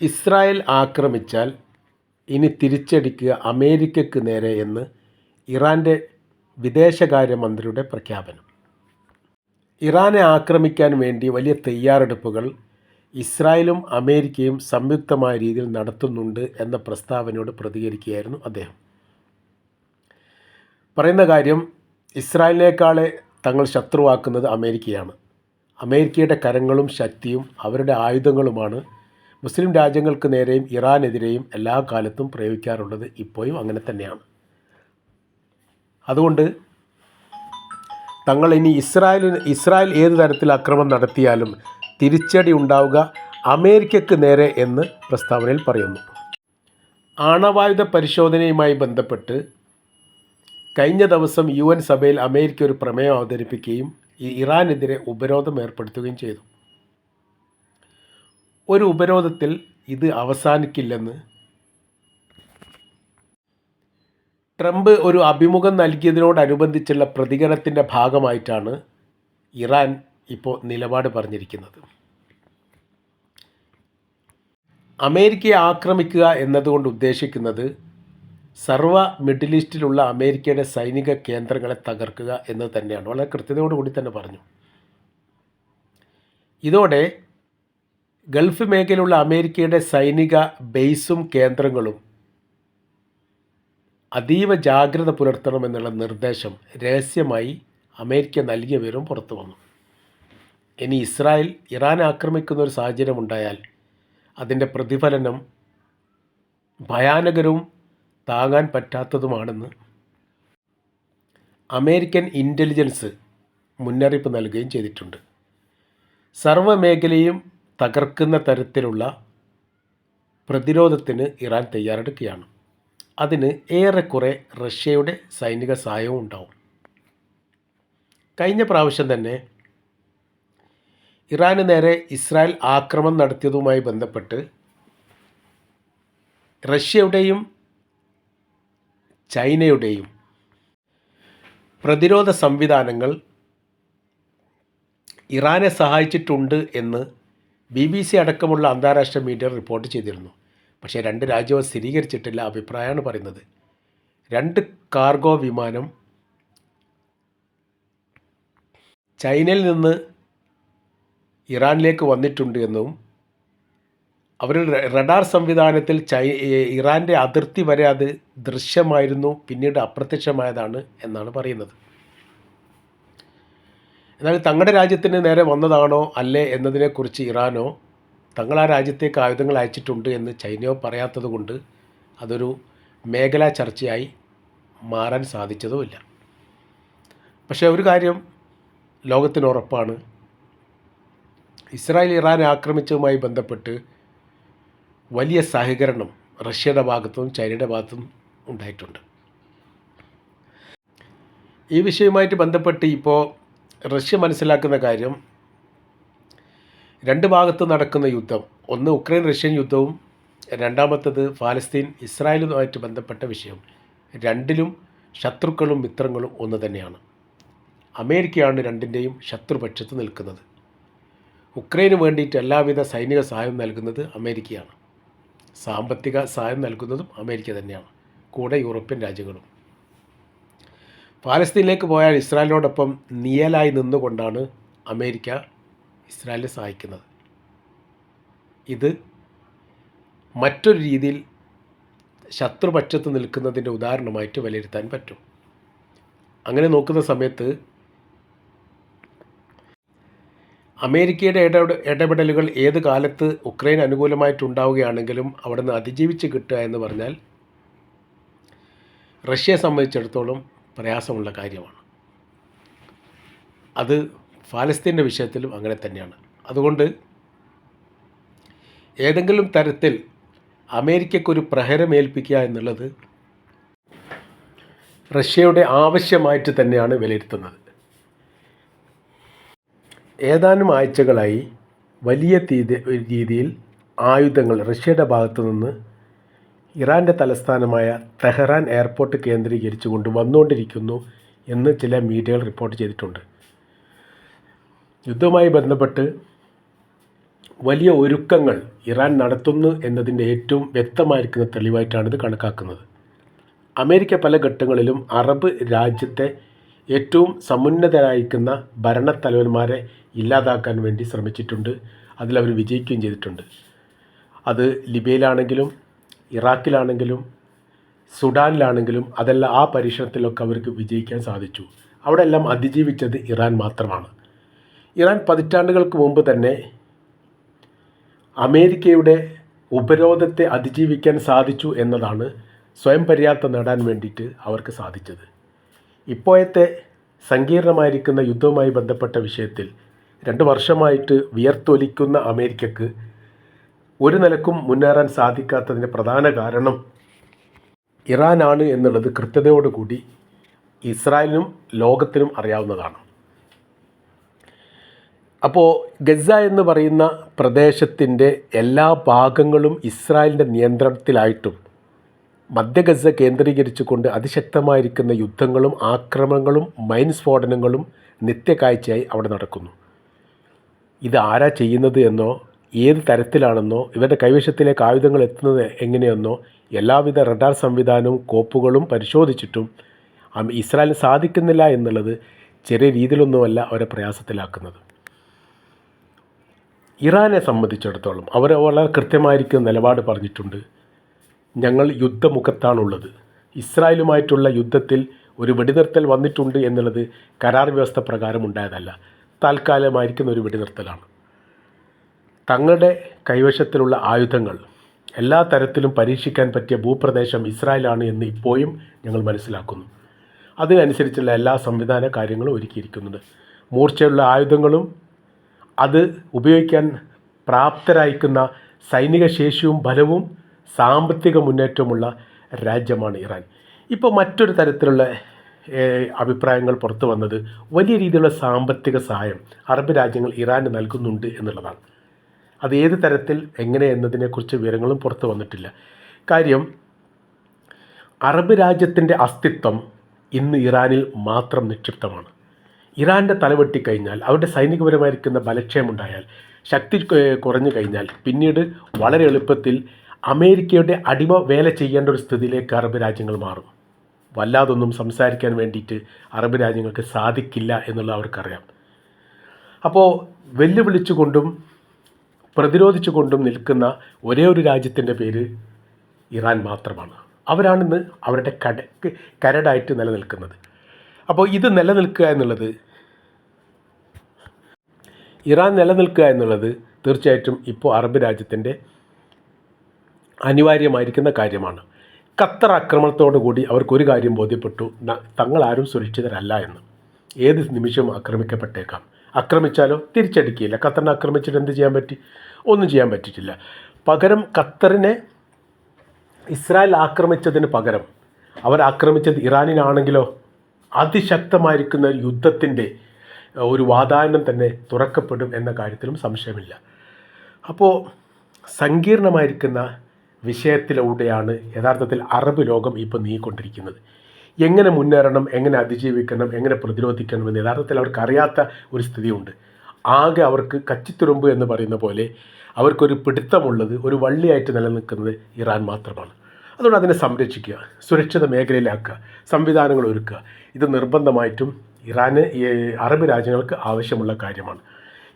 Israel ആക്രമിച്ചാൽ ഇനി തിരിച്ചടിക്കുക അമേരിക്കയ്ക്ക് നേരെ എന്ന് ഇറാന്റെ വിദേശകാര്യമന്ത്രിയുടെ പ്രഖ്യാപനം. ഇറാനെ ആക്രമിക്കാൻ വേണ്ടി വലിയ തയ്യാറെടുപ്പുകൾ ഇസ്രായേലും അമേരിക്കയും സംയുക്തമായ രീതിയിൽ നടത്തുന്നുണ്ട് എന്ന പ്രസ്താവനയോട് പ്രതികരിക്കുകയായിരുന്നു അദ്ദേഹം. പറയുന്ന കാര്യം ഇസ്രായേലിനേക്കാളെ തങ്ങൾ ശത്രുവാക്കുന്നത് അമേരിക്കയാണ്. അമേരിക്കയുടെ കരങ്ങളും ശക്തിയും അവരുടെ ആയുധങ്ങളുമാണ് മുസ്ലിം രാജ്യങ്ങൾക്ക് നേരെയും ഇറാനെതിരെയും എല്ലാ കാലത്തും പ്രയോഗിക്കാറുള്ളത് ഇപ്പോഴും അങ്ങനെ തന്നെയാണ്. അതുകൊണ്ട് തങ്ങൾ ഇനി ഇസ്രായേലിന് ഇസ്രായേൽ ഏത് തരത്തിൽ അക്രമം നടത്തിയാലും തിരിച്ചടി ഉണ്ടാവുക അമേരിക്കയ്ക്ക് നേരെ എന്ന് പ്രസ്താവനയിൽ പറയുന്നു. ആണവായുധ പരിശോധനയുമായി ബന്ധപ്പെട്ട് കഴിഞ്ഞ ദിവസം യു സഭയിൽ അമേരിക്ക ഒരു പ്രമേയം അവതരിപ്പിക്കുകയും ഇറാനെതിരെ ഉപരോധം ഏർപ്പെടുത്തുകയും ചെയ്തു. ഒരു ഉപരോധത്തിൽ ഇത് അവസാനിക്കില്ലെന്ന്. ട്രംപ് ഒരു അഭിമുഖം നൽകിയതിനോടനുബന്ധിച്ചുള്ള പ്രതികരണത്തിന്റെ ഭാഗമായിട്ടാണ് ഇറാൻ ഇപ്പോൾ നിലപാട് പറഞ്ഞിരിക്കുന്നത്. അമേരിക്കയെ ആക്രമിക്കുക എന്നതുകൊണ്ട് ഉദ്ദേശിക്കുന്നത് സർവ മിഡിൽ ഈസ്റ്റിലുള്ള അമേരിക്കയുടെ സൈനിക കേന്ദ്രങ്ങളെ തകർക്കുക എന്ന് തന്നെയാണ്. വളരെ കൃത്യതയോടുകൂടി തന്നെ പറഞ്ഞു. ഇതോടെ ഗൾഫ് മേഖലയിലുള്ള അമേരിക്കയുടെ സൈനിക ബേസും കേന്ദ്രങ്ങളും അതീവ ജാഗ്രത പുലർത്തണമെന്നുള്ള നിർദ്ദേശം രഹസ്യമായി അമേരിക്ക നൽകിയ വിവരം പുറത്തു വന്നു. ഇനി ഇസ്രായേൽ ഇറാൻ ആക്രമിക്കുന്ന ഒരു സാഹചര്യം ഉണ്ടായാൽ അതിന്റെ പ്രതിഫലനം ഭയാനകരവും താങ്ങാൻ പറ്റാത്തതുമാണെന്ന് അമേരിക്കൻ ഇന്റലിജൻസ് മുന്നറിയിപ്പ് നൽകുകയും ചെയ്തിട്ടുണ്ട്. സർവമേഖലയും തകർക്കുന്ന തരത്തിലുള്ള പ്രതിരോധത്തിന് ഇറാൻ തയ്യാറെടുക്കുകയാണ്. അതിന് ഏറെക്കുറെ റഷ്യയുടെ സൈനിക സഹായവും ഉണ്ടാവും. കഴിഞ്ഞ പ്രാവശ്യം തന്നെ ഇറാന് നേരെ ഇസ്രായേൽ ആക്രമണം നടത്തിയതുമായി ബന്ധപ്പെട്ട് റഷ്യയുടെയും ചൈനയുടെയും പ്രതിരോധ സംവിധാനങ്ങൾ ഇറാനെ സഹായിച്ചിട്ടുണ്ട് എന്ന് ബി ബി സി അടക്കമുള്ള അന്താരാഷ്ട്ര മീഡിയ റിപ്പോർട്ട് ചെയ്തിരുന്നു. പക്ഷേ രണ്ട് രാജ്യവും സ്ഥിരീകരിച്ചിട്ടില്ല അഭിപ്രായമാണ് പറയുന്നത്. രണ്ട് കാർഗോ വിമാനം ചൈനയിൽ നിന്ന് ഇറാനിലേക്ക് വന്നിട്ടുണ്ട് എന്നും അവർ റഡാർ സംവിധാനത്തിൽ ചൈ ഇറാന്റെ അതിർത്തി വരെ അത് ദൃശ്യമായിരുന്നു പിന്നീട് അപ്രത്യക്ഷമായതാണ് എന്നാണ് പറയുന്നത്. എന്നാൽ തങ്ങളുടെ രാജ്യത്തിന് നേരെ വന്നതാണോ അല്ലേ എന്നതിനെക്കുറിച്ച് ഇറാനോ തങ്ങൾ ആ രാജ്യത്തേക്ക് ആയുധങ്ങൾ അയച്ചിട്ടുണ്ട് എന്ന് ചൈനയോ പറയാത്തത് കൊണ്ട് അതൊരു മേഖലാ ചർച്ചയായി മാറാൻ സാധിച്ചതുമില്ല പക്ഷേ ഒരു കാര്യം ലോകത്തിന് ഉറപ്പാണ്. ഇസ്രായേൽ ഇറാൻ ആക്രമിച്ചതുമായി ബന്ധപ്പെട്ട് വലിയ സഹകരണം റഷ്യയുടെ ഭാഗത്തും ചൈനയുടെ ഭാഗത്തും ഉണ്ടായിട്ടുണ്ട്. ഈ വിഷയവുമായിട്ട് ബന്ധപ്പെട്ട് ഇപ്പോൾ റഷ്യ മനസ്സിലാക്കുന്ന കാര്യം രണ്ട് ഭാഗത്ത് നടക്കുന്ന യുദ്ധം ഒന്ന് ഉക്രൈൻ റഷ്യൻ യുദ്ധവും രണ്ടാമത്തത് ഫാലസ്തീൻ ഇസ്രായേലുമായിട്ട് ബന്ധപ്പെട്ട വിഷയം. രണ്ടിലും ശത്രുക്കളും മിത്രങ്ങളും ഒന്ന് തന്നെയാണ്. അമേരിക്കയാണ് രണ്ടിന്റെയും ശത്രുപക്ഷത്ത് നിൽക്കുന്നത്. ഉക്രൈന് വേണ്ടിയിട്ട് എല്ലാവിധ സൈനിക സഹായം നൽകുന്നത് അമേരിക്കയാണ്. സാമ്പത്തിക സഹായം നൽകുന്നതും അമേരിക്ക തന്നെയാണ്. കൂടെ യൂറോപ്യൻ രാജ്യങ്ങളും. പാലസ്തീനിലേക്ക് പോയാൽ ഇസ്രായേലിനോടൊപ്പം നിയലായി നിന്നുകൊണ്ടാണ് അമേരിക്ക ഇസ്രായേലിനെ സഹായിക്കുന്നത്. ഇത് മറ്റൊരു രീതിയിൽ ശത്രുപക്ഷത്ത് നിൽക്കുന്നതിന്റെ ഉദാഹരണമായിട്ട് വിലയിരുത്താൻ പറ്റും. അങ്ങനെ നോക്കുന്ന സമയത്ത് അമേരിക്കയുടെ ഇടപെട ഇടപെടലുകൾ ഏത് കാലത്ത് ഉക്രൈൻ അനുകൂലമായിട്ടുണ്ടാവുകയാണെങ്കിലും അവിടെ നിന്ന് അതിജീവിച്ച് കിട്ടുക എന്ന് പറഞ്ഞാൽ റഷ്യയെ സംബന്ധിച്ചിടത്തോളം പ്രയാസമുള്ള കാര്യമാണ്. അത് ഫാലസ്തീന്റെ വിഷയത്തിലും അങ്ങനെ തന്നെയാണ്. അതുകൊണ്ട് ഏതെങ്കിലും തരത്തിൽ അമേരിക്കയ്ക്കൊരു പ്രഹരമേൽപ്പിക്കുക എന്നുള്ളത് റഷ്യയുടെ ആവശ്യമായിട്ട് തന്നെയാണ് വിലയിരുത്തുന്നത്. ഏതാനും ആഴ്ചകളായി വലിയ രീതിയിൽ ആയുധങ്ങൾ റഷ്യയുടെ ഭാഗത്തു നിന്ന് ഇറാന്റെ തലസ്ഥാനമായ തെഹ്റാൻ എയർപോർട്ട് കേന്ദ്രീകരിച്ചുകൊണ്ട് വന്നുകൊണ്ടിരിക്കുന്നു എന്ന് ചില മീഡിയകൾ റിപ്പോർട്ട് ചെയ്തിട്ടുണ്ട്. യുദ്ധവുമായി ബന്ധപ്പെട്ട് വലിയ ഒരുക്കങ്ങൾ ഇറാൻ നടത്തുന്നു എന്നതിന്റെ ഏറ്റവും വ്യക്തമായിരിക്കുന്ന തെളിവായിട്ടാണ് ഇത് കണക്കാക്കുന്നത്. അമേരിക്ക പല ഘട്ടങ്ങളിലും അറബ് രാജ്യത്തെ ഏറ്റവും സമുന്നതരായിരിക്കുന്ന ഭരണത്തലവന്മാരെ ഇല്ലാതാക്കാൻ വേണ്ടി ശ്രമിച്ചിട്ടുണ്ട്. അതിലവർ വിജയിക്കുകയും ചെയ്തിട്ടുണ്ട്. അത് ലിബിയയിലാണെങ്കിലും ഇറാഖിലാണെങ്കിലും സുഡാനിലാണെങ്കിലും അതെല്ലാം ആ പരീക്ഷണത്തിലൊക്കെ അവർക്ക് വിജയിക്കാൻ സാധിച്ചു. അവിടെ എല്ലാം അതിജീവിച്ചത് ഇറാൻ മാത്രമാണ്. ഇറാൻ പതിറ്റാണ്ടുകൾക്ക് മുമ്പ് തന്നെ അമേരിക്കയുടെ ഉപരോധത്തെ അതിജീവിക്കാൻ സാധിച്ചു എന്നതാണ് സ്വയം പര്യാപ്തം നേടാൻ വേണ്ടിയിട്ട് അവർക്ക് സാധിച്ചത്. ഇപ്പോഴത്തെ സങ്കീർണമായിരിക്കുന്ന യുദ്ധവുമായി ബന്ധപ്പെട്ട വിഷയത്തിൽ രണ്ട് വർഷമായിട്ട് വിയർത്തൊലിക്കുന്ന അമേരിക്കക്ക് ഒരു നിലക്കും മുന്നേറാൻ സാധിക്കാത്തതിന്റെ പ്രധാന കാരണം ഇറാനാണ് എന്നുള്ളത് കൃത്യതയോടുകൂടി ഇസ്രായേലിനും ലോകത്തിനും അറിയാവുന്നതാണ്. അപ്പോൾ ഗസ എന്ന് പറയുന്ന പ്രദേശത്തിന്റെ എല്ലാ ഭാഗങ്ങളും ഇസ്രായേലിന്റെ നിയന്ത്രണത്തിലായിട്ടും മധ്യ ഗസ കേന്ദ്രീകരിച്ചുകൊണ്ട് അതിശക്തമായിരിക്കുന്ന യുദ്ധങ്ങളും ആക്രമണങ്ങളും മൈൻ സ്ഫോടനങ്ങളും നിത്യകാഴ്ചയായി അവിടെ നടക്കുന്നു. ഇത് ആരാ ചെയ്യുന്നത് എന്നോ ഏത് തരത്തിലാണെന്നോ ഇവരുടെ കൈവശത്തിലേക്ക് ആയുധങ്ങൾ എത്തുന്നത് എങ്ങനെയെന്നോ എല്ലാവിധ റഡാർ സംവിധാനവും കോപ്പുകളും പരിശോധിച്ചിട്ടും ഇസ്രായേലിന് സാധിക്കുന്നില്ല എന്നുള്ളത് ചെറിയ രീതിയിലൊന്നുമല്ല അവരെ പ്രയാസത്തിലാക്കുന്നത്. ഇറാനെ സംബന്ധിച്ചിടത്തോളം അവർ വളരെ കൃത്യമായിരിക്കുന്ന നിലപാട് പറഞ്ഞിട്ടുണ്ട്. ഞങ്ങൾ യുദ്ധമുഖത്താണുള്ളത്. ഇസ്രായേലുമായിട്ടുള്ള യുദ്ധത്തിൽ ഒരു വെടിനിർത്തൽ വന്നിട്ടുണ്ട് എന്നുള്ളത് കരാർ വ്യവസ്ഥ പ്രകാരം ഉണ്ടായതല്ല. താൽക്കാലികമായിരിക്കുന്ന ഒരു വെടിനിർത്തലാണ്. തങ്ങളുടെ കൈവശത്തിലുള്ള ആയുധങ്ങൾ എല്ലാ തരത്തിലും പരീക്ഷിക്കാൻ പറ്റിയ ഭൂപ്രദേശം ഇസ്രായേലാണ് എന്ന് ഇപ്പോഴും ഞങ്ങൾ മനസ്സിലാക്കുന്നു. അതിനനുസരിച്ചുള്ള എല്ലാ സംവിധാന കാര്യങ്ങളും ഒരുക്കിയിരിക്കുന്നുണ്ട്. മൂർച്ചയുള്ള ആയുധങ്ങളും അത് ഉപയോഗിക്കാൻ പ്രാപ്തരായിക്കുന്ന സൈനിക ശേഷിയും ബലവും സാമ്പത്തിക മുന്നേറ്റവുമുള്ള രാജ്യമാണ് ഇറാൻ. ഇപ്പോൾ മറ്റൊരു തരത്തിലുള്ള അഭിപ്രായങ്ങൾ പുറത്തു വന്നത് വലിയ രീതിയിലുള്ള സാമ്പത്തിക സഹായം അറബ് രാജ്യങ്ങൾ ഇറാന് നൽകുന്നുണ്ട് എന്നുള്ളതാണ്. അത് ഏത് തരത്തിൽ എങ്ങനെ എന്നതിനെക്കുറിച്ച് വിവരങ്ങളും പുറത്തു വന്നിട്ടില്ല. കാര്യം അറബ് രാജ്യത്തിന്റെ അസ്തിത്വം ഇന്ന് ഇറാനിൽ മാത്രം നിക്ഷിപ്തമാണ്. ഇറാന്റെ തലവെട്ടിക്കഴിഞ്ഞാൽ അവരുടെ സൈനികപരമായിരിക്കുന്ന ബലക്ഷയമുണ്ടായാൽ ശക്തി കുറഞ്ഞു കഴിഞ്ഞാൽ പിന്നീട് വളരെ എളുപ്പത്തിൽ അമേരിക്കയുടെ അടിമ വേല ചെയ്യേണ്ട ഒരു സ്ഥിതിയിലേക്ക് അറബ് രാജ്യങ്ങൾ മാറും. വല്ലാതൊന്നും സംസാരിക്കാൻ വേണ്ടിയിട്ട് അറബ് രാജ്യങ്ങൾക്ക് സാധിക്കില്ല എന്നുള്ളത് അവർക്കറിയാം. അപ്പോൾ വെല്ലുവിളിച്ചുകൊണ്ടും പ്രതിരോധിച്ചുകൊണ്ടും നിൽക്കുന്ന ഒരേ ഒരു രാജ്യത്തിന്റെ പേര് ഇറാൻ മാത്രമാണ്. അവരാണിന്ന് അവരുടെ കട കരടായിട്ട് നിലനിൽക്കുന്നത്. അപ്പോൾ ഇത് നിലനിൽക്കുക എന്നുള്ളത് ഇറാൻ നിലനിൽക്കുക എന്നുള്ളത് തീർച്ചയായിട്ടും ഇപ്പോൾ അറബ് രാജ്യത്തിന്റെ അനിവാര്യമായിരിക്കുന്ന കാര്യമാണ്. ഖത്തർ ആക്രമണത്തോടു കൂടി അവർക്കൊരു കാര്യം ബോധ്യപ്പെട്ടു. തങ്ങളാരും സുരക്ഷിതരല്ല എന്ന്. ഏത് നിമിഷവും ആക്രമിക്കപ്പെട്ടേക്കാം. ആക്രമിച്ചാലോ? തിരിച്ചടിക്കുകയില്ല. ഖത്തറിനെ ആക്രമിച്ചിട്ട് എന്ത് ചെയ്യാൻ പറ്റി? ഒന്നും ചെയ്യാൻ പറ്റിയിട്ടില്ല. പകരം ഖത്തറിനെ ഇസ്രായേൽ ആക്രമിച്ചതിന് പകരം അവർ ആക്രമിച്ചത് ഇറാനിനാണെങ്കിലോ അതിശക്തമായിരിക്കുന്ന യുദ്ധത്തിന്റെ ഒരു വാതായനം തന്നെ തുറക്കപ്പെടും എന്ന കാര്യത്തിലും സംശയമില്ല. അപ്പോൾ സങ്കീർണമായിരിക്കുന്ന വിഷയത്തിലൂടെയാണ് യഥാർത്ഥത്തിൽ അറബ് ലോകം ഇപ്പോൾ നീങ്ങിക്കൊണ്ടിരിക്കുന്നത്. എങ്ങനെ മുന്നേറണം എങ്ങനെ അതിജീവിക്കണം എങ്ങനെ പ്രതിരോധിക്കണം എന്ന് യഥാർത്ഥത്തിൽ അവർക്ക് അറിയാത്ത ഒരു സ്ഥിതിയുണ്ട്. ആകെ അവർക്ക് കച്ചിത്തുരുമ്പ് എന്ന് പറയുന്ന പോലെ അവർക്കൊരു പിടുത്തമുള്ളത് ഒരു വള്ളിയായിട്ട് നിലനിൽക്കുന്നത് ഇറാൻ മാത്രമാണ്. അതുകൊണ്ട് അതിനെ സംരക്ഷിക്കുക സുരക്ഷിത മേഖലയിലാക്കുക സംവിധാനങ്ങൾ ഒരുക്കുക. ഇത് നിർബന്ധമായിട്ടും ഇറാന് അറബ് രാജ്യങ്ങൾക്ക് ആവശ്യമുള്ള കാര്യമാണ്.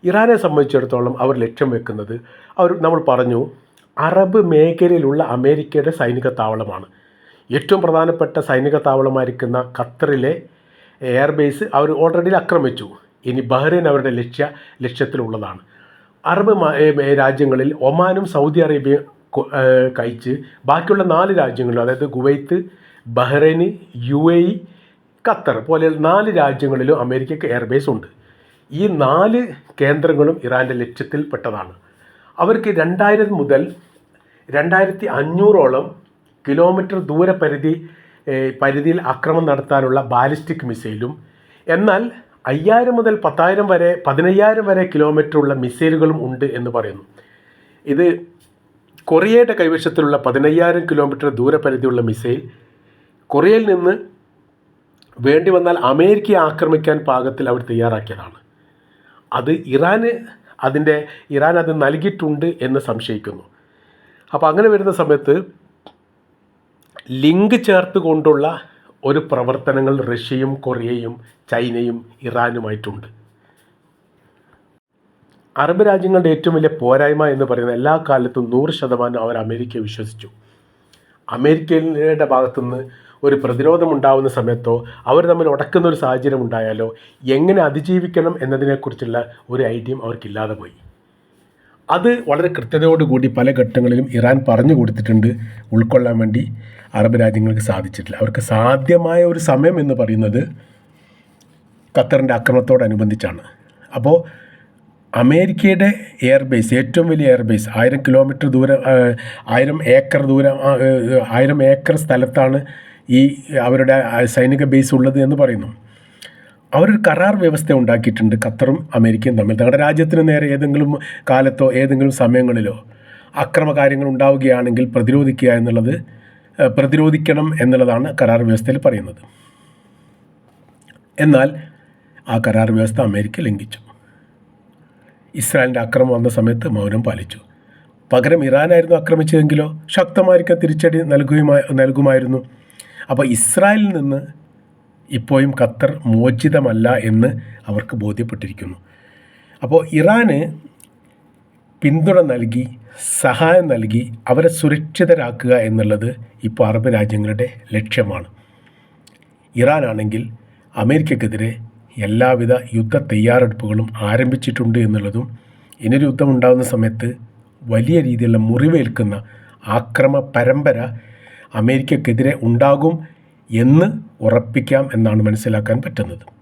ഇറാനെ സംബന്ധിച്ചിടത്തോളം അവർ ലക്ഷ്യം വെക്കുന്നത് അവർ നമ്മൾ പറഞ്ഞു അറബ് മേഖലയിലുള്ള അമേരിക്കയുടെ സൈനിക താവളമാണ്. ഏറ്റവും പ്രധാനപ്പെട്ട സൈനിക താവളമായിരിക്കുന്ന ഖത്തറിലെ എയർബേസ് അവർ ഓൾറെഡി ആക്രമിച്ചു. ഇനി ബഹ്റൈൻ അവരുടെ ലക്ഷ്യ ലക്ഷ്യത്തിലുള്ളതാണ്. അറബ് രാജ്യങ്ങളിൽ ഒമാനും സൗദി അറേബ്യയും കഴിച്ച് ബാക്കിയുള്ള നാല് രാജ്യങ്ങളിലും അതായത് Kuwait Bahrain U A E Qatar പോലെ നാല് രാജ്യങ്ങളിലും അമേരിക്കയ്ക്ക് എയർബേസ് ഉണ്ട്. ഈ നാല് കേന്ദ്രങ്ങളും ഇറാന്റെ ലക്ഷ്യത്തിൽപ്പെട്ടതാണ്. അവർക്ക് രണ്ടായിരം മുതൽ രണ്ടായിരത്തി അഞ്ഞൂറോളം കിലോമീറ്റർ ദൂരപരിധി പരിധിയിൽ ആക്രമണം നടത്താനുള്ള ബാലിസ്റ്റിക് മിസൈലും. എന്നാൽ അയ്യായിരം മുതൽ പത്തായിരം വരെ പതിനയ്യായിരം വരെ കിലോമീറ്റർ ഉള്ള മിസൈലുകളും ഉണ്ട് എന്ന് പറയുന്നു. ഇത് കൊറിയയുടെ കൈവശത്തിലുള്ള പതിനയ്യായിരം കിലോമീറ്റർ ദൂരപരിധിയുള്ള മിസൈൽ കൊറിയയിൽ നിന്ന് വേണ്ടി വന്നാൽ അമേരിക്കയെ ആക്രമിക്കാൻ പാകത്തിൽ അവർ തയ്യാറാക്കിയതാണ്. അത് ഇറാന് അതിന്റെ ഇറാൻ അത് നൽകിയിട്ടുണ്ട് എന്ന് സംശയിക്കുന്നു. അപ്പോൾ അങ്ങനെ വരുന്ന സമയത്ത് ലിങ്ക് ചേർത്ത് കൊണ്ടുള്ള ഒരു പ്രവർത്തനങ്ങൾ റഷ്യയും കൊറിയയും ചൈനയും ഇറാനുമായിട്ടുണ്ട്. അറബ് രാജ്യങ്ങളുടെ ഏറ്റവും വലിയ പോരായ്മ എന്ന് പറയുന്നത് എല്ലാ കാലത്തും നൂറ് ശതമാനം അവർ അമേരിക്കയെ വിശ്വസിച്ചു. അമേരിക്കയുടെ ഭാഗത്തുനിന്ന് ഒരു പ്രതിരോധം ഉണ്ടാവുന്ന സമയത്തോ അവർ തമ്മിൽ ഉടക്കുന്ന ഒരു സാഹചര്യം ഉണ്ടായാലോ എങ്ങനെ അതിജീവിക്കണം എന്നതിനെക്കുറിച്ചുള്ള ഒരു ഐഡിയം അവർക്കില്ലാതെ പോയി. അത് വളരെ കൃത്യതയോടുകൂടി പല ഘട്ടങ്ങളിലും ഇറാൻ പറഞ്ഞു കൊടുത്തിട്ടുണ്ട് ഉൾക്കൊള്ളാൻ വേണ്ടി അറബ് രാജ്യങ്ങൾക്ക് സാധിച്ചിട്ടില്ല. അവർക്ക് സാധ്യമായ ഒരു സമയം എന്ന് പറയുന്നത് ഖത്തറിന്റെ ആക്രമണത്തോടനുബന്ധിച്ചാണ്. അപ്പോൾ അമേരിക്കയുടെ എയർബേസ് ഏറ്റവും വലിയ എയർബേസ് ആയിരം കിലോമീറ്റർ ദൂരം ആയിരം ഏക്കർ ദൂരം ആയിരം ഏക്കർ സ്ഥലത്താണ് ഈ അവരുടെ സൈനിക ബേസ് ഉള്ളത് എന്ന് പറയുന്നു. അവരൊരു കരാർ വ്യവസ്ഥ ഉണ്ടാക്കിയിട്ടുണ്ട് ഖത്തറും അമേരിക്കയും തമ്മിൽ. തങ്ങളുടെ രാജ്യത്തിന് നേരെ ഏതെങ്കിലും കാലത്തോ ഏതെങ്കിലും സമയങ്ങളിലോ അക്രമകാര്യങ്ങൾ ഉണ്ടാവുകയാണെങ്കിൽ പ്രതിരോധിക്കുക എന്നുള്ളത് പ്രതിരോധിക്കണം എന്നുള്ളതാണ് കരാർ വ്യവസ്ഥയിൽ പറയുന്നത്. എന്നാൽ ആ കരാർ വ്യവസ്ഥ അമേരിക്ക ലംഘിച്ചു. ഇസ്രായേലിന്റെ അക്രമം വന്ന സമയത്ത് മൗനം പാലിച്ചു. പകരം ഇറാനായിരുന്നു ആക്രമിച്ചതെങ്കിലോ ശക്തമായിരിക്കും തിരിച്ചടി നൽകുകയുമായി നൽകുമായിരുന്നു. അപ്പോൾ ഇസ്രായേലിൽ നിന്ന് ഇപ്പോഴും ഖത്തർ മോചിതമല്ല എന്ന് അവർക്ക് ബോധ്യപ്പെട്ടിരിക്കുന്നു. അപ്പോൾ ഇറാന് പിന്തുണ നൽകി സഹായം നൽകി അവരെ സുരക്ഷിതരാക്കുക എന്നുള്ളത് ഇപ്പോൾ അറബ് രാജ്യങ്ങളുടെ ലക്ഷ്യമാണ്. ഇറാനാണെങ്കിൽ അമേരിക്കക്കെതിരെ എല്ലാവിധ യുദ്ധ തയ്യാറെടുപ്പുകളും ആരംഭിച്ചിട്ടുണ്ട് എന്നുള്ളതും ഇനൊരു യുദ്ധം ഉണ്ടാകുന്ന സമയത്ത് വലിയ രീതിയിലുള്ള മുറിവേൽക്കുന്ന ആക്രമ പരമ്പര അമേരിക്കക്കെതിരെ ഉണ്ടാകും എന്ന് ഉറപ്പിക്കാം എന്നാണ് മനസ്സിലാക്കാൻ പറ്റുന്നത്.